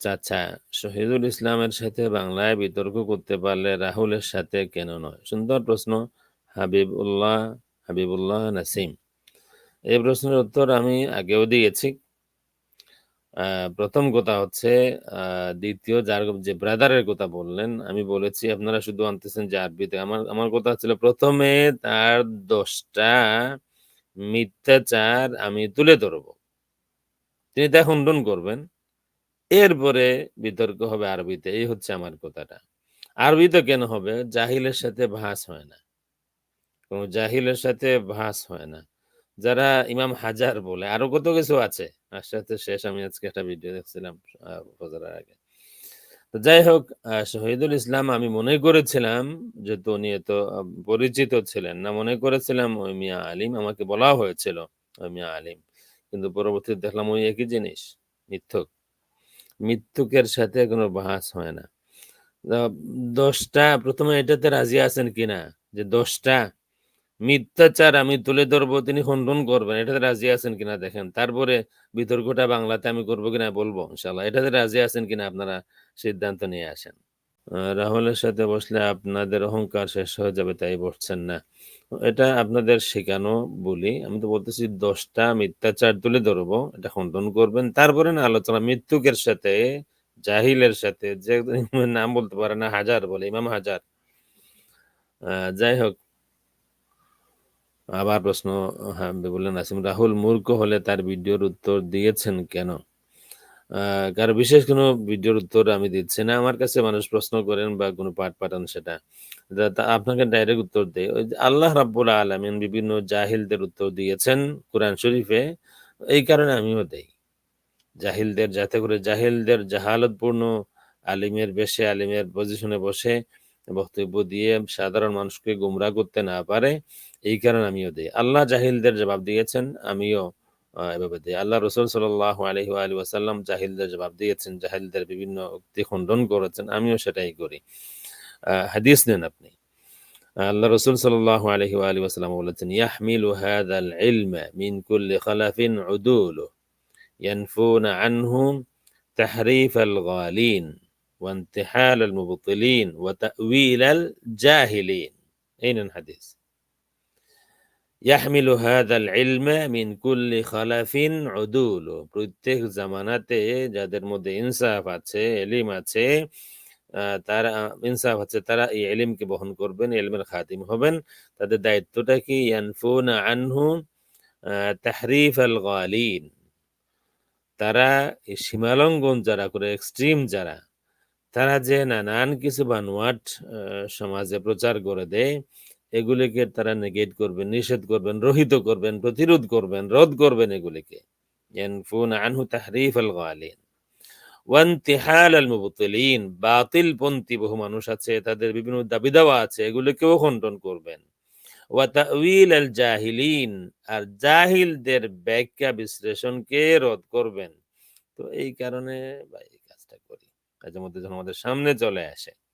চাচা, শহীদুল ইসলামের সাথে বাংলায় বিতর্ক করতে পারলে রাহুলের সাথে কেন নয়? সুন্দর প্রশ্ন, হাবিবুল্লাহ হাবিবুল্লাহ নাসিম। এই প্রশ্নের উত্তর আমি আগেও দিয়েছি। প্রথম কথা হচ্ছে দ্বিতীয় যার যে ব্রাদারের কথা বললেন, আমি বলেছি, আপনারা শুধু আনতেছেন যে আরবিতে। আমার আমার কথা ছিল, প্রথমে তার দশটা মিথ্যাচার আমি তুলে ধরবো। তিনি তা খণ্ডন করবেন। এরপরে বিতর্ক হবে আরবিতে। এই হচ্ছে আমার কথাটা। আরবি তো কেন হবে? জাহিলের সাথে ভাস হয় না। কোন জাহিলের সাথে ভাস হয় না। যারা ইমাম হাজার বলে, আরও কত কিছু আছে? সাথে শেষ। আমি আজকে একটা ভিডিও দেখছিলাম আগে। তো যাই হোক শহীদুল ইসলাম, আমি মনে করেছিলাম যেহেতু উনি এত পরিচিত ছিলেন না। মনে করেছিলাম ওই মিয়া আলিম আমাকে বলা হয়েছিল, ওই মিয়া আলিম। কিন্তু পরবর্তীতে দেখলাম ওই একই জিনিস, মিথ্যক। মৃত্যুকের সাথে কোনো বাহাস হয় না। দশটা, প্রথমে এটাতে রাজি আছেন কিনা? যে দশটা, মিথ্যাচার আমি তুলে ধরবো, তিনি খণ্ডন করবেন, এটাতে রাজি আছেন কিনা দেখেন। তারপরে বিতর্কটা বাংলাতে আমি করব কিনা বলব ইনশাল্লাহ এটাতে রাজি আছেন কিনা আপনারা সিদ্ধান্ত নিয়ে আসেন। রাহুলের সাথে বসলে আপনাদের অহংকার শেষ হয়ে যাবে, তাই বসছেন না। এটা আপনাদের শেখানো বলি। আমি তো বলতেছি, দশটা মিথ্যাচার তুলে ধরবো, এটা খণ্ডন করবেন। তারপরে না, আলোচনা মৃত্যুকের সাথে, জাহিলের সাথে, যে নাম বলতে পারে না, হাজার বলে, ইমাম হাজার। যাই হোক। আবার প্রশ্ন হ্যাঁ বললেন নাসিম রাহুল মূর্খ হলে তার ভিডিওর উত্তর দিয়েছেন কেন? কারও বিশেষ কোনো ভিডিওর উত্তর আমি দিচ্ছি না। আমার কাছে মানুষ প্রশ্ন করেন বা কোনো পাঠ পাঠান সেটা। আপনাকে ডাইরেক্ট উত্তর দেয় ওই আল্লাহ রাব্বুল আলামিন বিভিন্ন জাহিলদের উত্তর দিয়েছেন কোরআন শরীফে। এই কারণে আমিও দেই। জাহিলদের, যাতে করে জাহিলদের জাহালতপূর্ণ আলিমের বেশে, আলিমের পজিশনে বসে বক্তব্য দিয়ে সাধারণ মানুষকে গুমরা করতে না পারে, এই কারণে আমিও দেই। আল্লাহ জাহিলদের জবাব দিয়েছেন, আমিও এভাবে দিই আল্লাহ রসুল সাল্লাহ আলহি আলী ওয়াসাল্লাম জাহিলদের জবাব দিয়েছেন জাহিলদের বিভিন্ন উক্তি খণ্ডন করেছেন আমিও সেটাই করি আহ, হাদিস নেন আপনি আল্লাহ রসুল সাল্লাহ আলহি আলী ওয়াসাল্লাম বলেছেন ইয়াহমিলু হাদাল ইলমা মিন কুল্লি খালাফিন উদুলু ينفون عنه تحريف الغالين وانتحال المبطلين وتأويل الجاهلين أين الحديث ইয়াহমিলু হাদাল ইলমে মিন কুল্লি খালাফিন উদুল। প্রত্যেক জামানাতে যাদের মধ্যে ইনসাফ আছে, এলিম আছে তারা, ইনসাফ আছে, তারা এই এলিমকে বহন করবেন, এলমের খাতিম হবেন। তাদের দায়িত্বটা কি? ইয়ানফুন আনহু তাহরিফ আল গালিন। তারা এই সীমালঙ্ঘন যারা করে, এক্সট্রিম যারা, তারা যে নানান কিছু বানোয়াট সমাজে প্রচার করে দেয় এগুলিকে তারা নেগেট করবেন, নিষেধ করবেন, রহিত করবেন, প্রতিরোধ করবেন রদ করবেন এগুলিকে। বাতিল পন্থী বহু মানুষ আছে, তাদের বিভিন্ন দাবি দাওয়া আছে, এগুলিকেও খণ্ডন করবেন। ওয়া তাউইল আল জাহিলিন। আর জাহিলদের ব্যাখ্যা বিশ্লেষণকে রদ করবেন। তো এই কারণে এই কাজটা করি। কাজের মধ্যে যখন আমাদের সামনে চলে আসে।